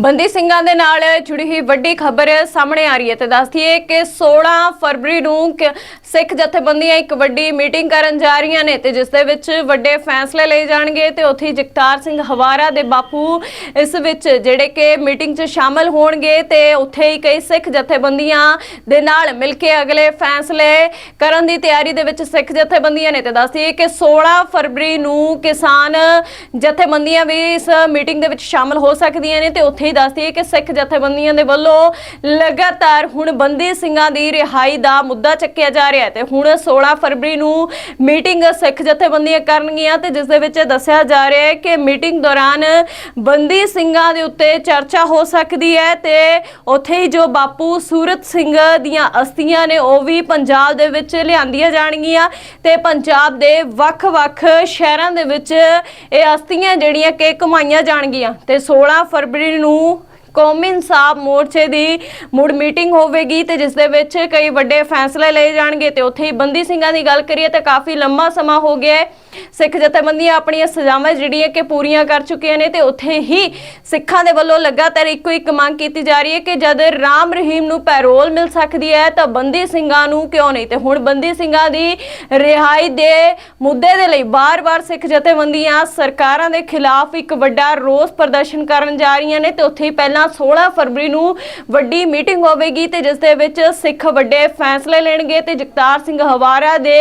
ਬੰਦੀ ਸਿੰਘਾਂ ਦੇ ਨਾਲ ਜੁੜੀ ਹੋਈ ਵੱਡੀ ਖਬਰ ਸਾਹਮਣੇ ਆ ਰਹੀ ਹੈ ਤੇ ਦੱਸਦੀ ਹੈ ਕਿ 16 ਫਰਵਰੀ ਨੂੰ ਕ- ਸਿੱਖ ਜਥੇਬੰਦੀਆਂ ਇੱਕ ਵੱਡੀ ਮੀਟਿੰਗ ਕਰਨ ਜਾ ਰਹੀਆਂ ਨੇ ਤੇ ਜਿਸ ਦੇ ਵਿੱਚ ਵੱਡੇ ਫੈਸਲੇ ਲਏ ਜਾਣਗੇ ਤੇ ਉੱਥੇ ਹੀ ਜਗਤਾਰ ਸਿੰਘ ਹਵਾਰਾ ਦੇ ਬਾਪੂ ਇਸ ਵਿੱਚ ਜਿਹੜੇ ਕਿ ਮੀਟਿੰਗ 'ਚ ਸ਼ਾਮਲ ਹੋਣਗੇ ਤੇ ਉੱਥੇ ਹੀ ਕਈ ਸਿੱਖ ਜਥੇਬੰਦੀਆਂ ਦੇ ਨਾਲ ਮਿਲ ਕੇ ਅਗਲੇ ਫੈਸਲੇ ਕਰਨ ਦੀ ਤਿਆਰੀ ਦੇ ਵਿੱਚ ਸਿੱਖ ਜਥੇਬੰਦੀਆਂ ਨੇ ਤੇ ਦੱਸਦੀ ਹੈ ਕਿ 16 ਫਰਵਰੀ ਨੂੰ ਕਿਸਾਨ ਜਥੇਬੰਦੀਆਂ ਵੀ ਇਸ ਮੀਟਿੰਗ ਦੇ ਵਿੱਚ ਸ਼ਾਮਲ ਹੋ ਸਕਦੀਆਂ ਨੇ ਤੇ ਉੱਥੇ ਹੀ ਦੱਸਦੀ ਹੈ ਕਿ ਸਿੱਖ ਜਥੇਬੰਦੀਆਂ ਦੇ ਵੱਲੋਂ ਲਗਾਤਾਰ ਹੁਣ ਬੰਦੀ ਸਿੰਘਾਂ ਦੀ ਰਿਹਾਈ ਦਾ ਮੁੱਦਾ ਚੱਕਿਆ ਜਾ ਰਿਹਾ ਹੈ ਤੇ ਹੁਣ 16 ਫਰਵਰੀ ਨੂੰ ਮੀਟਿੰਗ ਸਿੱਖ ਜਥੇਬੰਦੀਆਂ ਕਰਨਗੀਆਂ ਤੇ ਜਿਸ ਦੇ ਵਿੱਚ ਦੱਸਿਆ ਜਾ ਰਿਹਾ ਹੈ ਕਿ ਮੀਟਿੰਗ ਦੌਰਾਨ ਬੰਦੀ ਸਿੰਘਾਂ ਦੇ ਉੱਤੇ ਚਰਚਾ ਹੋ ਸਕਦੀ ਹੈ ਤੇ ਉੱਥੇ ਹੀ ਜੋ ਬਾਪੂ ਸੂਰਤ ਸਿੰਘ ਦੀਆਂ ਅਸਥੀਆਂ ਨੇ ਉਹ ਵੀ ਪੰਜਾਬ ਦੇ ਵਿੱਚ ਲਿਆਂਦੀਆਂ ਜਾਣਗੀਆਂ ਤੇ ਪੰਜਾਬ ਦੇ ਵੱਖ-ਵੱਖ ਸ਼ਹਿਰਾਂ ਦੇ ਵਿੱਚ ਇਹ ਅਸਥੀਆਂ ਜਿਹੜੀਆਂ ਕਿ ਘੁਮਾਈਆਂ ਜਾਣਗੀਆਂ ਤੇ 16 ਫਰਵਰੀ ਨੂੰ no ਕੌਮੀ ਇਨਸਾਫ ਮੋਰਚੇ ਦੀ ਮੁੜ ਮੀਟਿੰਗ ਹੋਵੇਗੀ ਤੇ ਜਿਸ ਦੇ ਵਿੱਚ ਕਈ ਵੱਡੇ ਫੈਸਲੇ ਲਏ ਜਾਣਗੇ ਤੇ ਉੱਥੇ ਹੀ ਬੰਦੀ ਸਿੰਘਾਂ ਦੀ ਗੱਲ ਕਰੀਏ ਤਾਂ ਕਾਫੀ ਲੰਮਾ ਸਮਾਂ ਹੋ ਗਿਆ ਹੈ। ਸਿੱਖ ਜਥੇਬੰਦੀਆਂ ਆਪਣੀਆਂ ਸਜ਼ਾਵਾਂ ਜਿਹੜੀਆਂ ਕਿ ਪੂਰੀਆਂ ਕਰ ਚੁੱਕੀਆਂ ਨੇ ਤੇ ਉੱਥੇ ਹੀ ਸਿੱਖਾਂ ਦੇ ਵੱਲੋਂ ਲਗਾਤਾਰ ਇੱਕੋ ਇੱਕ ਮੰਗ ਕੀਤੀ ਜਾ ਰਹੀ ਹੈ ਕਿ ਜਦ ਰਾਮ ਰਹੀਮ ਨੂੰ ਪੈਰੋਲ ਮਿਲ ਸਕਦੀ ਹੈ ਤਾਂ ਬੰਦੀ ਸਿੰਘਾਂ ਨੂੰ ਕਿਉਂ ਨਹੀਂ? ਤੇ ਹੁਣ ਬੰਦੀ ਸਿੰਘਾਂ ਦੀ ਰਿਹਾਈ ਦੇ ਮੁੱਦੇ ਦੇ ਲਈ ਬਾਰ-ਬਾਰ ਸਿੱਖ ਜਥੇਬੰਦੀਆਂ ਸਰਕਾਰਾਂ ਦੇ ਖਿਲਾਫ ਇੱਕ ਵੱਡਾ ਰੋਸ ਪ੍ਰਦਰਸ਼ਨ ਕਰਨ ਜਾ ਰਹੀਆਂ ਨੇ ਤੇ ਉੱਥੇ ਹੀ ਪਹਿਲਾਂ 16 ਫਰਵਰੀ ਨੂੰ ਵੱਡੀ ਮੀਟਿੰਗ ਹੋਵੇਗੀ ਤੇ ਜਿਸ ਦੇ ਵਿੱਚ ਸਿੱਖ ਵੱਡੇ ਫੈਸਲੇ ਲੈਣਗੇ ਤੇ ਜਗਤਾਰ ਸਿੰਘ ਹਵਾਰਾ ਦੇ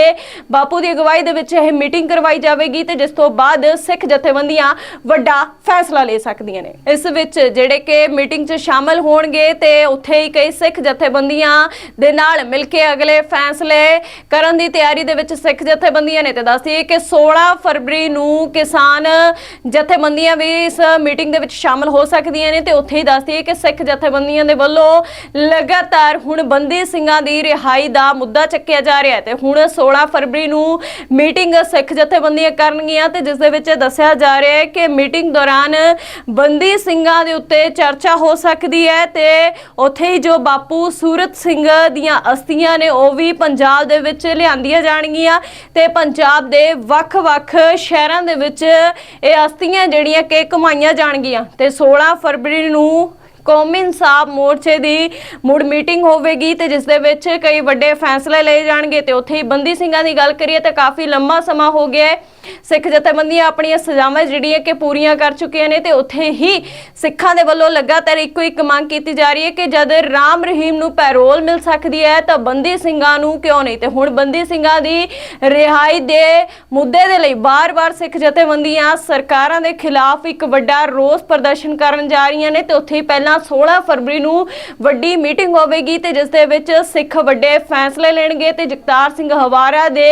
ਬਾਪੂ ਦੀ ਅਗਵਾਈ ਦੇ ਵਿੱਚ ਇਹ ਮੀਟਿੰਗ ਕਰਵਾਈ ਜਾਵੇਗੀ ਤੇ ਜਿਸ ਤੋਂ ਬਾਅਦ ਸਿੱਖ ਜਥੇਬੰਦੀਆਂ ਵੱਡਾ ਫੈਸਲਾ ਲੈ ਸਕਦੀਆਂ ਨੇ। ਇਸ ਵਿੱਚ ਜਿਹੜੇ ਕਿ ਮੀਟਿੰਗ 'ਚ ਸ਼ਾਮਲ ਹੋਣਗੇ ਤੇ ਉੱਥੇ ਹੀ ਕਈ ਸਿੱਖ ਜਥੇਬੰਦੀਆਂ ਦੇ ਨਾਲ ਮਿਲ ਕੇ ਅਗਲੇ ਫੈਸਲੇ ਕਰਨ ਦੀ ਤਿਆਰੀ ਦੇ ਵਿੱਚ ਸਿੱਖ ਜਥੇਬੰਦੀਆਂ ਨੇ। ਤੇ ਦੱਸਦੀ ਕਿ 16 ਫਰਵਰੀ ਨੂੰ ਕਿਸਾਨ ਜਥੇਬੰਦੀਆਂ ਵੀ ਇਸ ਮੀਟਿੰਗ ਦੇ ਵਿੱਚ ਸ਼ਾਮਲ ਹੋ ਸਕਦੀਆਂ ਨੇ ਤੇ ਉੱਥੇ ਹੀ ਦੱਸਦੀ ਹੈ ਕਿ ਸਿੱਖ ਜਥੇਬੰਦੀਆਂ ਦੇ ਵੱਲੋਂ ਲਗਾਤਾਰ ਹੁਣ ਬੰਦੀ ਸਿੰਘਾਂ ਦੀ ਰਿਹਾਈ ਦਾ ਮੁੱਦਾ ਚੱਕਿਆ ਜਾ ਰਿਹਾ ਹੈ ਤੇ ਹੁਣ 16 ਫਰਵਰੀ ਨੂੰ ਮੀਟਿੰਗ ਸਿੱਖ ਜਥੇਬੰਦੀਆਂ ਕਰਨਗੀਆਂ ਤੇ ਜਿਸ ਦੇ ਵਿੱਚ ਦੱਸਿਆ ਜਾ ਰਿਹਾ ਹੈ ਕਿ ਮੀਟਿੰਗ ਦੌਰਾਨ ਬੰਦੀ ਸਿੰਘਾਂ ਦੇ ਉੱਤੇ ਚਰਚਾ ਹੋ ਸਕਦੀ ਹੈ ਤੇ ਉੱਥੇ ਹੀ ਜੋ ਬਾਪੂ ਸੂਰਤ ਸਿੰਘ ਦੀਆਂ ਅਸਥੀਆਂ ਨੇ ਉਹ ਵੀ ਪੰਜਾਬ ਦੇ ਵਿੱਚ ਲਿਆਂਦੀਆਂ ਜਾਣਗੀਆਂ ਤੇ ਪੰਜਾਬ ਦੇ ਵੱਖ-ਵੱਖ ਸ਼ਹਿਰਾਂ ਦੇ ਵਿੱਚ ਇਹ ਅਸਥੀਆਂ ਜਿਹੜੀਆਂ ਕਿ ਘੁਮਾਈਆਂ ਜਾਣਗੀਆਂ ਤੇ 16 ਫਰਵਰੀ ਨੂੰ ਕੌਮੀ ਇਨਸਾਫ ਮੋਰਚੇ ਦੀ ਮੁੜ ਮੀਟਿੰਗ ਹੋਵੇਗੀ ਤੇ ਜਿਸ ਦੇ ਵਿੱਚ ਕਈ ਵੱਡੇ ਫੈਸਲੇ ਲਏ ਜਾਣਗੇ ਤੇ ਉੱਥੇ ਹੀ ਬੰਦੀ ਸਿੰਘਾਂ ਦੀ ਗੱਲ ਕਰੀਏ ਤਾਂ ਕਾਫੀ ਲੰਮਾ ਸਮਾਂ ਹੋ ਗਿਆ ਹੈ। ਸਿੱਖ ਜਥੇਬੰਦੀਆਂ ਆਪਣੀਆਂ ਸਜ਼ਾਵਾਂ ਜਿਹੜੀਆਂ ਕਿ ਪੂਰੀਆਂ ਕਰ ਚੁੱਕੀਆਂ ਨੇ ਤੇ ਉੱਥੇ ਹੀ ਸਿੱਖਾਂ ਦੇ ਵੱਲੋਂ ਲਗਾਤਾਰ ਇੱਕੋ ਇੱਕ ਮੰਗ ਕੀਤੀ ਜਾ ਰਹੀ ਹੈ ਕਿ ਜਦ ਰਾਮ ਰਹੀਮ ਨੂੰ ਪੈਰੋਲ ਮਿਲ ਸਕਦੀ ਹੈ ਤਾਂ ਬੰਦੀ ਸਿੰਘਾਂ ਨੂੰ ਕਿਉਂ ਨਹੀਂ? ਤੇ ਹੁਣ ਬੰਦੀ ਸਿੰਘਾਂ ਦੀ ਰਿਹਾਈ ਦੇ ਮੁੱਦੇ ਦੇ ਲਈ ਬਾਰ-ਬਾਰ ਸਿੱਖ ਜਥੇਬੰਦੀਆਂ ਸਰਕਾਰਾਂ ਦੇ ਖਿਲਾਫ ਇੱਕ ਵੱਡਾ ਰੋਸ ਪ੍ਰਦਰਸ਼ਨ ਕਰਨ ਜਾ ਰਹੀਆਂ ਨੇ ਤੇ ਉੱਥੇ ਹੀ ਪਹਿਲਾਂ 16 ਫਰਵਰੀ ਨੂੰ ਵੱਡੀ ਮੀਟਿੰਗ ਹੋਵੇਗੀ ਤੇ ਜਿਸ ਦੇ ਵਿੱਚ ਸਿੱਖ ਵੱਡੇ ਫੈਸਲੇ ਲੈਣਗੇ ਤੇ ਜਗਤਾਰ ਸਿੰਘ ਹਵਾਰਾ ਦੇ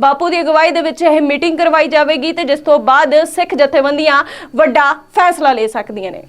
ਬਾਪੂ ਦੀ ਅਗਵਾਈ ਦੇ ਵਿੱਚ ਇਹ ਮੀਟਿੰਗ ਕਰਵਾਈ ਜਾਵੇਗੀ ਤੇ ਜਿਸ ਤੋਂ ਬਾਅਦ ਸਿੱਖ ਜਥੇਬੰਦੀਆਂ ਵੱਡਾ ਫੈਸਲਾ ਲੈ ਸਕਦੀਆਂ ਨੇ।